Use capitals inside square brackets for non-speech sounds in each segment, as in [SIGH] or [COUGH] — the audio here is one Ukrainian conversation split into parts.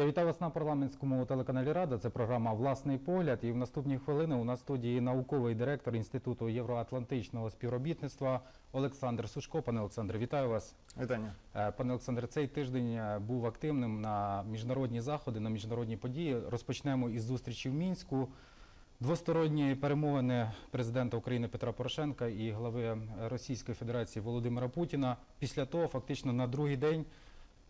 Я вітаю вас на парламентському телеканалі Рада. Це програма Власний погляд. І в наступні хвилини у нас в студії науковий директор Інституту євроатлантичного співробітництва Олександр Сушко. Пане Олександре, вітаю вас. Вітання. Е, Пане Олександре, цей тиждень е, був активним на міжнародні заходи, на міжнародні події. Розпочнемо із зустрічі в Мінську. Двосторонні перемовини президента України Петра Порошенка і глави Російської Федерації Володимира Путіна. Після того, фактично, на другий день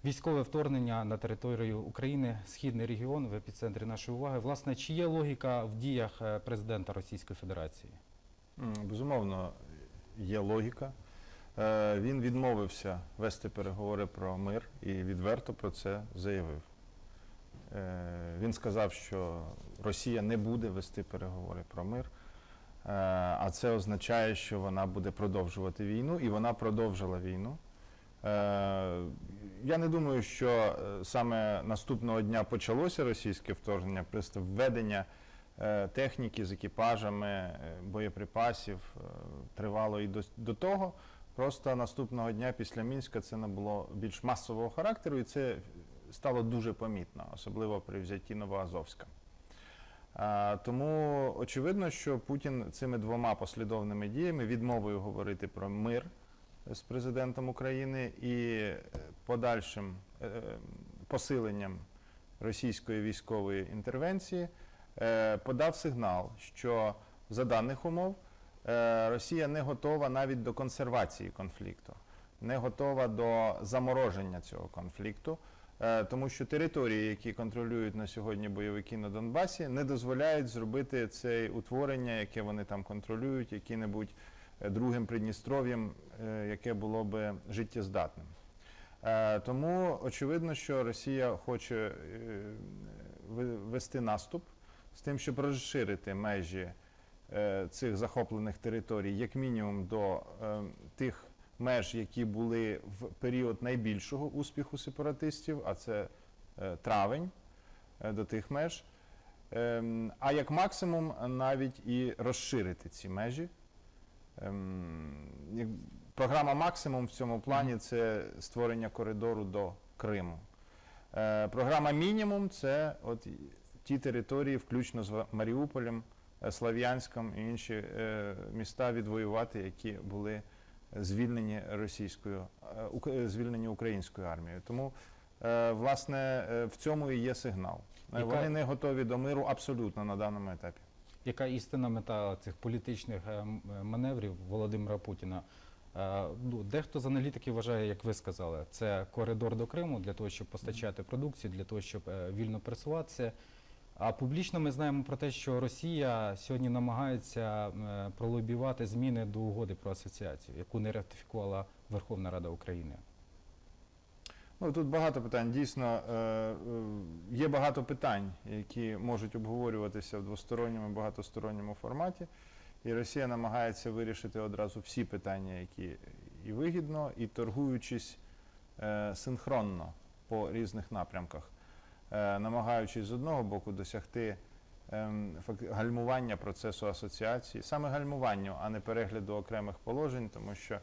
військове вторгнення на територію України, східний регіон в епіцентрі нашої уваги. Власне, чи є логіка в діях е, президента Російської Федерації? Безумовно, є логіка. Е, Він відмовився вести переговори про мир і відверто про це заявив. Е, Він сказав, що Росія не буде вести переговори про мир, а це означає, що вона буде продовжувати війну, і вона продовжила війну. Е, Я не думаю, що е, саме наступного дня почалося російське вторгнення, просто введення е, техніки з екіпажами, боєприпасів тривало і до, до того. Просто наступного дня після Мінська це набуло більш масового характеру, і це стало дуже помітно, особливо при взятті Новоазовська. Тому очевидно, що Путін цими двома послідовними діями відмовою говорити про мир з президентом України і е, подальшим е, посиленням російської військової інтервенції е, подав сигнал, що за даних умов е, Росія не готова навіть до консервації конфлікту, не готова до замороження цього конфлікту. Е, Тому що території, які контролюють на сьогодні бойовики на Донбасі, не дозволяють зробити це утворення, яке вони там контролюють, яким-небудь е, другим Придністров'ям, е, яке було би життєздатним. Е, Тому очевидно, що Росія хоче е, вести наступ з тим, щоб розширити межі цих захоплених територій, як мінімум до тих меж, які були в період найбільшого успіху сепаратистів, а це травень до тих меж. Ем, А як максимум навіть і розширити ці межі. Ем, Програма максимум в цьому плані це створення коридору до Криму. Е, Програма мінімум це от ті території, включно з Маріуполем, е, Слов'янськом і інші е, міста відвоювати, які були звільнені російською, звільнені українською армією. Тому, власне, в цьому і є сигнал. Вони не готові до миру абсолютно на даному етапі. Яка істинна мета цих політичних е, е, маневрів Володимира Путіна? Е, Ну, дехто з аналітиків вважає, як ви сказали, це коридор до Криму для того, щоб постачати продукцію, для того, щоб вільно пересуватися. А публічно ми знаємо про те, що Росія сьогодні намагається пролобівати зміни до угоди про асоціацію, яку не ратифікувала Верховна Рада України. Ну тут багато питань. Дійсно, е, е, є багато питань, які можуть обговорюватися в двосторонньому і багатосторонньому форматі. І Росія намагається вирішити одразу всі питання, які і вигідно, і торгуючись е, синхронно по різних напрямках, намагаючись з одного боку досягти ем, гальмування процесу асоціації, саме гальмуванню, а не перегляду окремих положень, тому що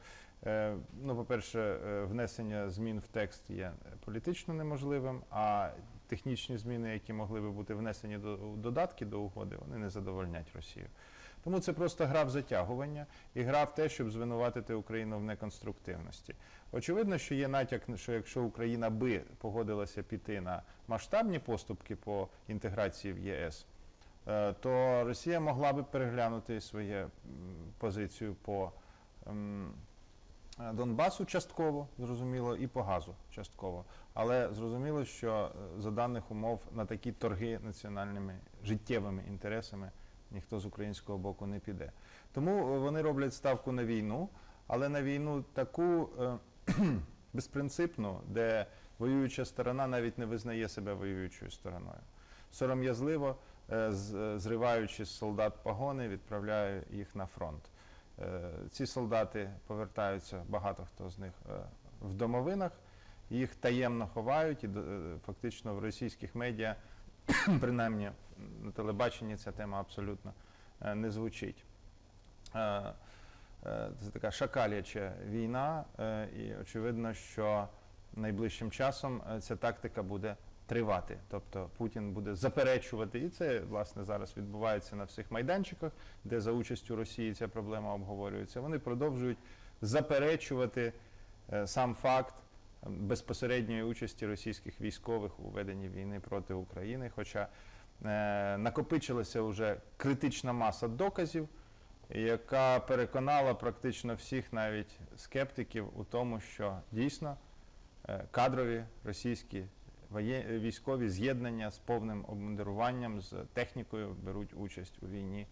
Ну, по-перше, е, внесення змін в текст є політично неможливим, а технічні зміни, які могли би бути внесені до додатки до угоди, вони не задовольнять Росію. Тому це просто гра в затягування і гра в те, щоб звинуватити Україну в неконструктивності. Очевидно, що є натяк, що якщо Україна би погодилася піти на масштабні поступки по інтеграції в ЄС, е, то Росія могла би переглянути свою позицію по. Е, Донбасу частково, зрозуміло, і по газу частково. Але зрозуміло, що е, за даних умов на такі торги національними життєвими інтересами ніхто з українського боку не піде. Тому е, вони роблять ставку на війну, але на війну таку [CLEARS THROAT] безпринципну, де воююча сторона навіть не визнає себе воюючою стороною. Сором'язливо, зриваючи з солдат погони, відправляє їх на фронт. Е, Ці солдати повертаються, багато хто з них е, в домовинах, їх таємно ховають, і е, фактично в російських медіа, [CLEARS THROAT] принаймні на телебаченні, ця тема абсолютно не звучить. Це така шакаляча війна, і очевидно, що найближчим часом ця тактика буде тривати. Тобто Путін буде заперечувати, і це власне зараз відбувається на всіх майданчиках, де за участю Росії ця проблема обговорюється. Вони продовжують заперечувати е, сам факт е, безпосередньої участі російських військових у веденні війни проти України. Хоча е, накопичилася вже критична маса доказів, яка переконала практично всіх навіть скептиків у тому, що дійсно е, кадрові російські військові з'єднання з повним обмундируванням, з технікою беруть участь у війні.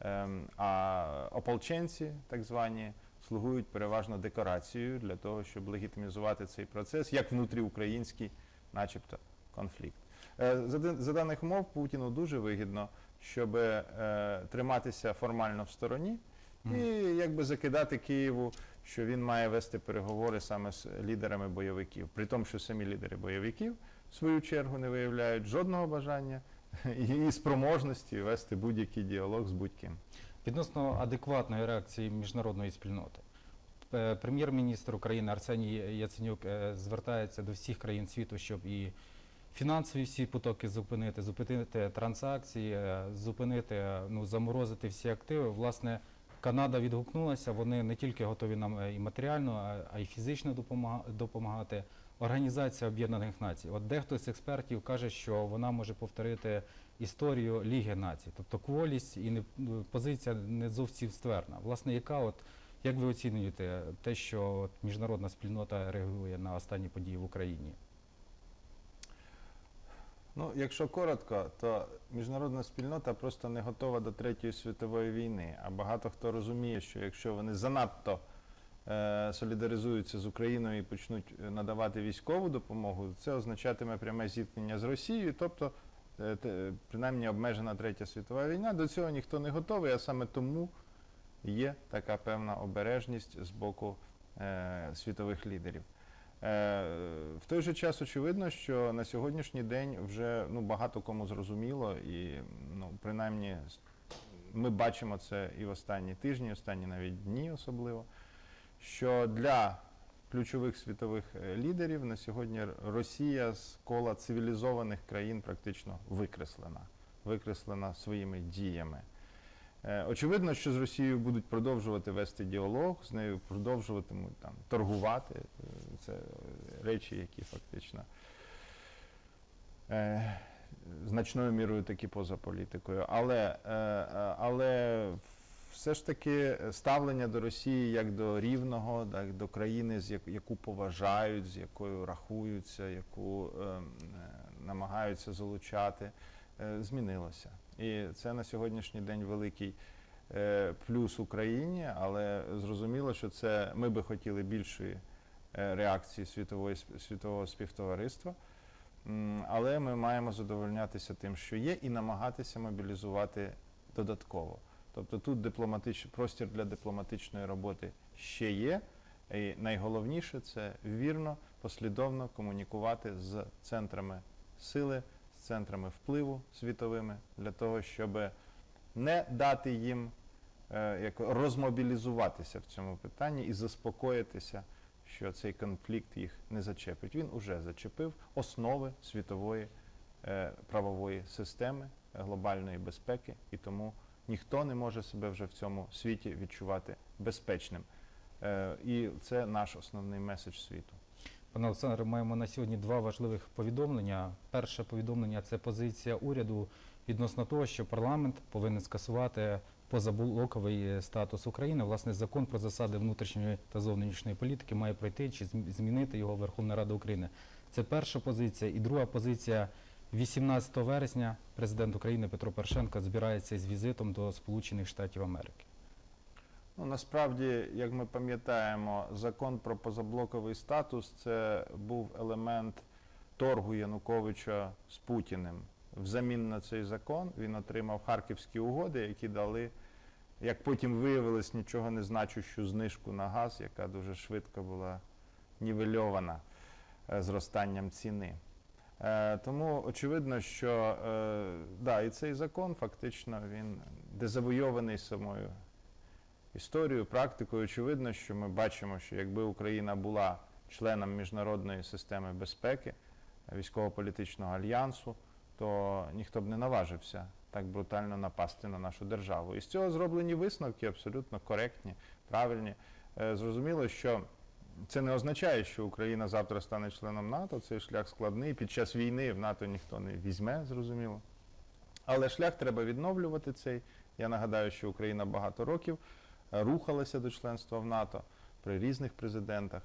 Ем, А ополченці, так звані, слугують переважно декорацією для того, щоб легітимізувати цей процес, як внутріукраїнський, начебто, конфлікт. Е, За, даних умов Путіну дуже вигідно, щоб е, триматися формально в стороні і якби закидати Києву, що він має вести переговори саме з лідерами бойовиків, при тому, що самі лідери бойовиків в свою чергу не виявляють жодного бажання [LAUGHS] і спроможності вести будь-який діалог з будь-ким. Відносно адекватної реакції міжнародної спільноти. Е, Прем'єр-міністр України Арсеній Яценюк е, звертається до всіх країн світу, щоб і фінансові всі потоки зупинити, зупинити транзакції, е, зупинити, ну, заморозити всі активи. Власне, Канада відгукнулася, вони не тільки готові нам е, і матеріально, а- й фізично допомага- допомагати. Організація Об'єднаних Націй. От дехто з експертів каже, що вона може повторити історію Ліги націй, тобто кволість і не, позиція не зовсім ствердна. Власне, яка от як ви оцінюєте те, що міжнародна спільнота реагує на останні події в Україні? Ну, якщо коротко, то міжнародна спільнота просто не готова до Третьої світової війни. А багато хто розуміє, що якщо вони занадто е, солідаризуються з Україною і почнуть е, надавати військову допомогу, це означатиме пряме зіткнення з Росією, тобто е, те- принаймні обмежена Третя світова війна. До цього ніхто не готовий, а саме тому є така певна обережність з боку е, світових лідерів. Е, В той же час очевидно, що на сьогоднішній день вже ну, багато кому зрозуміло, і ну, принаймні ми бачимо це і в останні тижні, останні навіть дні особливо, що для ключових світових е, лідерів на сьогодні Росія з кола цивілізованих країн практично викреслена, викреслена своїми діями. Е, Очевидно, що з Росією будуть продовжувати вести діалог, з нею продовжуватимуть там торгувати. Е, Це речі, які фактично е, значною мірою такі поза політикою. Але, але все ж таки ставлення до Росії як до рівного, так, до країни, з як- яку поважають, з якою рахуються, яку е, е, намагаються залучати, змінилося. І це на сьогоднішній день великий е, плюс Україні, але зрозуміло, що це ми би хотіли більшої е, реакції світової світового співтовариства. Але ми маємо задовольнятися тим, що є, і намагатися мобілізувати додатково. Тобто тут дипломатич... простір для дипломатичної роботи ще є. І найголовніше це вірно, послідовно комунікувати з центрами сили, центрами впливу світовими для того, щоб не дати їм е, як розмобілізуватися в цьому питанні і заспокоїтися, що цей конфлікт їх не зачепить. Він уже зачепив основи світової е, правової системи, глобальної безпеки, і тому ніхто не може себе вже в цьому світі відчувати безпечним. Е, І це наш основний меседж світу. Пане Олександре, маємо на сьогодні два важливих повідомлення. Перше повідомлення це позиція уряду відносно того, що парламент повинен скасувати позаблоковий статус України. Власне, закон про засади внутрішньої та зовнішньої політики має пройти чи змінити його Верховна Рада України. Це перша позиція. І друга позиція 18 вересня президент України Петро Порошенко збирається із візитом до Сполучених Штатів Америки. Ну, насправді, як ми пам'ятаємо, закон про позаблоковий статус це був елемент торгу Януковича з Путіним. Взамін на цей закон він отримав харківські угоди, які дали, як потім виявилось, нічого не значущу знижку на газ, яка дуже швидко була нівельована е, зростанням ціни. Е, Тому очевидно, що е, да, і цей закон фактично він дезавойований самою історією, практикою. Очевидно, що ми бачимо, що якби Україна була членом міжнародної системи безпеки, військово-політичного альянсу, то ніхто б не наважився так брутально напасти на нашу державу. І з цього зроблені висновки абсолютно коректні, правильні. Е, Зрозуміло, що це не означає, що Україна завтра стане членом НАТО. Цей шлях складний. Під час війни в НАТО ніхто не візьме, зрозуміло. Але шлях треба відновлювати цей. Я нагадаю, що Україна багато років рухалася до членства в НАТО при різних президентах.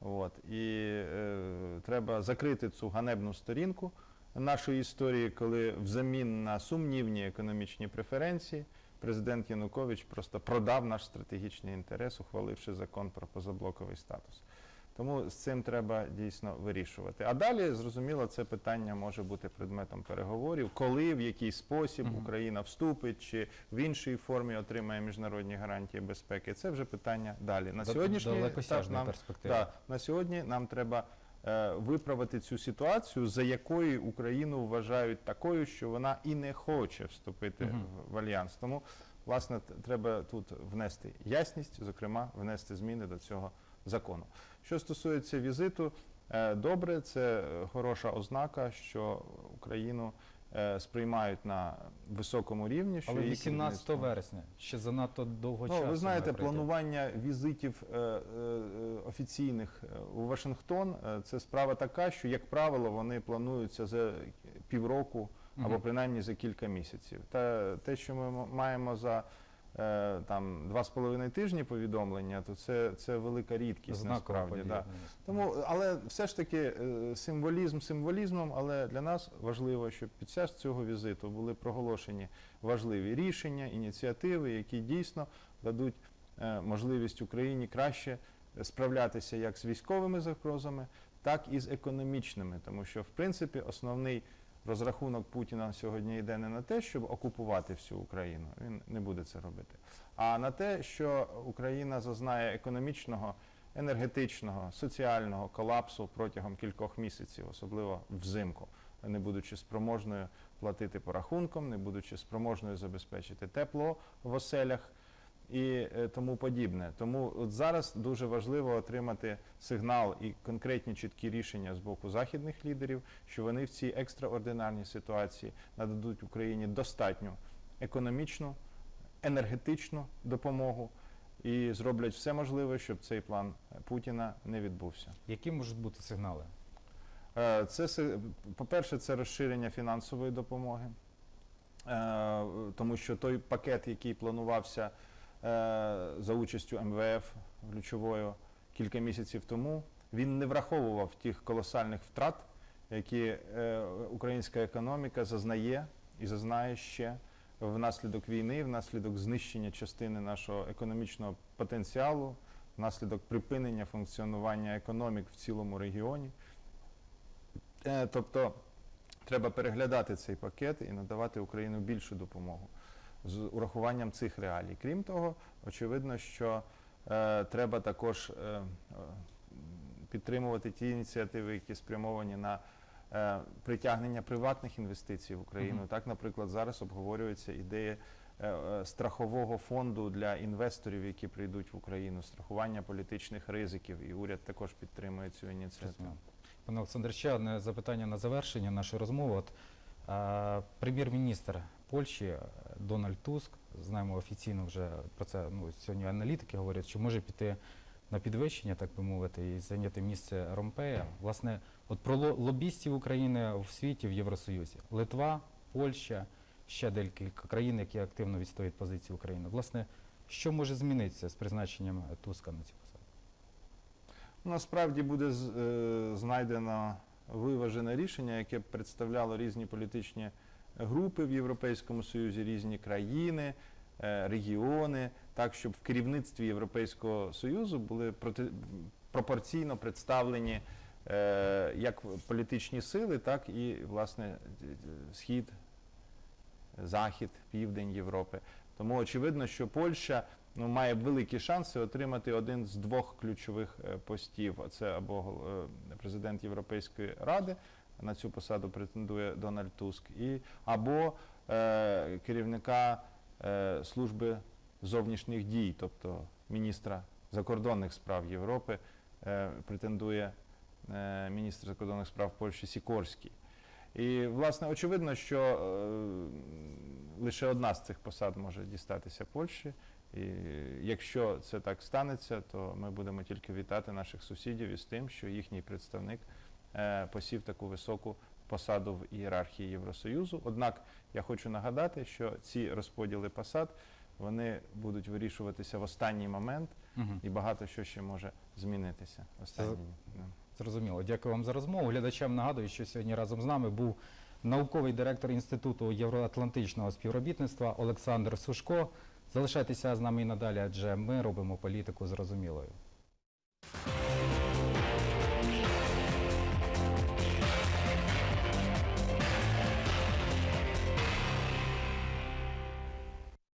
От. І е, треба закрити цю ганебну сторінку нашої історії, коли взамін на сумнівні економічні преференції президент Янукович просто продав наш стратегічний інтерес, ухваливши закон про позаблоковий статус. Тому з цим треба дійсно вирішувати. А далі, зрозуміло, це питання може бути предметом переговорів, коли, в який спосіб. Україна вступить чи в іншій формі отримає міжнародні гарантії безпеки. Це вже питання далі. На сьогоднішній нам. Да, на сьогодні нам треба е, виправити цю ситуацію, за якою Україну вважають такою, що вона і не хоче вступити Мгм. в, в альянс. Тому, власне, треба тут внести ясність, зокрема, внести зміни до цього закону. Що стосується візиту, е, добре, це хороша ознака, що Україну е, сприймають на високому рівні. Що Але 18 вересня ще занадто довго Ну, часу. ви знаєте, планування візитів е, офіційних у Вашингтон це справа така, що, як правило, вони плануються за півроку або принаймні за кілька місяців. Та те, що ми маємо за там два з половиною тижні повідомлення, то це, це велика рідкість Знакова насправді. Да. Тому, але все ж таки е, символізм символізмом, але для нас важливо, щоб під час цього візиту були проголошені важливі рішення, ініціативи, які дійсно дадуть е, можливість Україні краще справлятися як з військовими загрозами, так і з економічними, тому що в принципі основний розрахунок Путіна сьогодні йде не на те, щоб окупувати всю Україну. Він не буде це робити, а на те, що Україна зазнає економічного енергетичного, соціального колапсу протягом кількох місяців, особливо взимку, не будучи спроможною платити по рахункам, не будучи спроможною забезпечити тепло в оселях і е, тому подібне. Тому от зараз дуже важливо отримати сигнал і конкретні чіткі рішення з боку західних лідерів, що вони в цій екстраординарній ситуації нададуть Україні достатню економічну, енергетичну допомогу і зроблять все можливе, щоб цей план Путіна не відбувся. Які можуть бути сигнали? Е, Це по-перше, це розширення фінансової допомоги, Е, тому що той пакет, який планувався за участю МВФ ключовою кілька місяців тому, він не враховував тих колосальних втрат, які е, українська економіка зазнає і зазнає ще внаслідок війни, внаслідок знищення частини нашого економічного потенціалу, внаслідок припинення функціонування економік в цілому регіоні. Е, Тобто треба переглядати цей пакет і надавати Україну більшу допомогу з урахуванням цих реалій. Крім того, очевидно, що е, треба також е, е, підтримувати ті ініціативи, які спрямовані на е, притягнення приватних інвестицій в Україну. Мгм. Так, наприклад, зараз обговорюється ідея е, е, страхового фонду для інвесторів, які прийдуть в Україну, страхування політичних ризиків, і уряд також підтримує цю ініціативу. Пане Олександре, ще одне запитання на завершення нашої розмови. От, прем'єр-міністр Польщі е, Дональд Туск, знаємо офіційно вже про це. Ну сьогодні аналітики говорять, що може піти на підвищення, так би мовити, і зайняти місце Ромпея. Власне, от про лобістів України в світі в Євросоюзі: Литва, Польща, ще декілька країн, які активно відстоюють позиції України. Власне, що може змінитися з призначенням Туска на цю посаду? Насправді буде е, знайдено виважене рішення, яке представляло різні політичні групи в Європейському Союзі, різні країни, е, регіони, так щоб в керівництві Європейського Союзу були проти, пропорційно представлені е, як політичні сили, так і власне е, схід, захід, південь Європи. Тому очевидно, що Польща ну, має великі шанси отримати один з двох ключових е, постів. Це або президент Європейської ради, на цю посаду претендує Дональд Туск, і або е, керівника е, служби зовнішніх дій, тобто міністра закордонних справ Європи, е, претендує е, міністр закордонних справ Польщі Сікорський. І, власне, очевидно, що е, лише одна з цих посад може дістатися Польщі. І якщо це так станеться, то ми будемо тільки вітати наших сусідів із тим, що їхній представник посів таку високу посаду в ієрархії Євросоюзу. Однак я хочу нагадати, що ці розподіли посад вони будуть вирішуватися в останній момент, Мгм. і багато що ще може змінитися. Останній. Зрозуміло. Дякую вам за розмову. Глядачам нагадую, що сьогодні разом з нами був науковий директор Інституту євроатлантичного співробітництва Олександр Сушко. Залишайтеся з нами і надалі, адже ми робимо політику зрозумілою.